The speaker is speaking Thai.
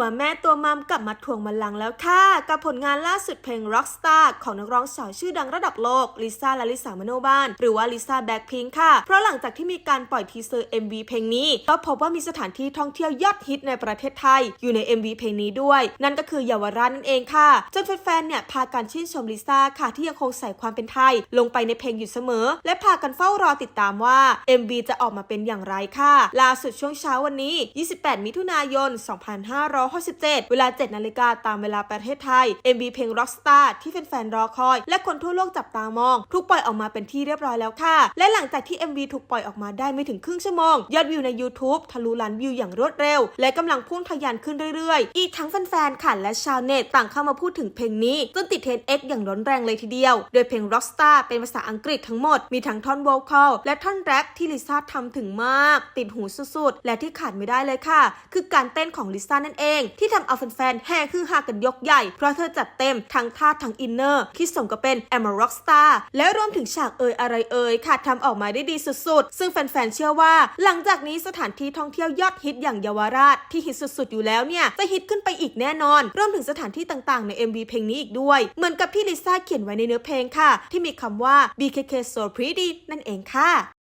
ตัวแม่ตัวมัมกลับมาทวงบัลลังก์แล้วค่ะ กับผลงานล่าสุดเพลง Rockstar ของนักร้องสาวชื่อดังระดับโลกลิซ่าและลิซามโนบาน หรือว่าลิซ่าแบ็คพิงค่ะ เพราะหลังจากที่มีการปล่อยทีเซอร์ MV เพลงนี้ ก็พบว่ามีสถานที่ท่องเที่ยวยอดฮิตในประเทศไทย อยู่ใน MV เพลงนี้ด้วย นั่นก็คือเยาวราชนั่นเองค่ะ จนแฟนๆเนี่ยพากันชื่นชมลิซ่าค่ะที่ยังคงใส่ความเป็นไทย ลงไปในเพลงอยู่เสมอ และพากันเฝ้ารอติดตามว่า MV จะออกมาเป็นอย่างไรค่ะล่าสุดช่วงเช้าวันนี้ 28 มิถุนายน2567 เวลา 7 นาฬิกาตามเวลาประเทศไทย MV เพลง Rockstar ที่แฟนๆ รอคอย และคนทั่วโลกจับตามอง ถูกปล่อยออกมาเป็นที่เรียบร้อยแล้วค่ะ และหลังจากที่ MV ถูกปล่อยออกมาได้ไม่ถึงครึ่งชั่วโมง ยอดวิวใน YouTube ทะลุล้านวิวอย่างรวดเร็ว และกำลังพุ่งทะยานขึ้นเรื่อยๆ อีกทั้งแฟนๆ ค่ะและชาวเน็ตต่างเข้ามาพูดถึงเพลงนี้จนติดเทรนด์ X อย่างร้อนแรงเลยทีเดียว โดยเพลง Rockstar เป็นภาษาอังกฤษทั้งหมด มีทั้งท่อนโวคอลและท่อนแร็ปที่ลิซ่าทำถึงมาก ติดหูสุดๆ และที่ขาดไม่ได้เลยค่ะ คือการเต้นของลิซ่านั่นเองที่ทำเอาแฟนๆแห่คือฮากันยกใหญ่ เพราะเธอจัดเต็มทั้งท่าทั้งอินเนอร์ที่สมกับเป็น a m a Rockstar และรวมถึงฉากเอ่ยอะไรเอ่ยค่ะทำออกมาได้ดีสุดๆ ซึ่งแฟนๆเชื่อว่า หลังจากนี้สถานที่ท่องเที่ยวยอดฮิตอย่างเยาวราชที่ฮิตสุดๆอยู่แล้วเนี่ยจะฮิตขึ้นไปอีกแน่นอน รวมถึงสถานที่ต่างๆ ใน MV เพลงนี้อีกด้วย เหมือนกับที่ลิซ่าเขียนไว้ในเนื้อเพลงค่ะ ที่มีคำว่า BKK so pretty นั่นเองค่ะ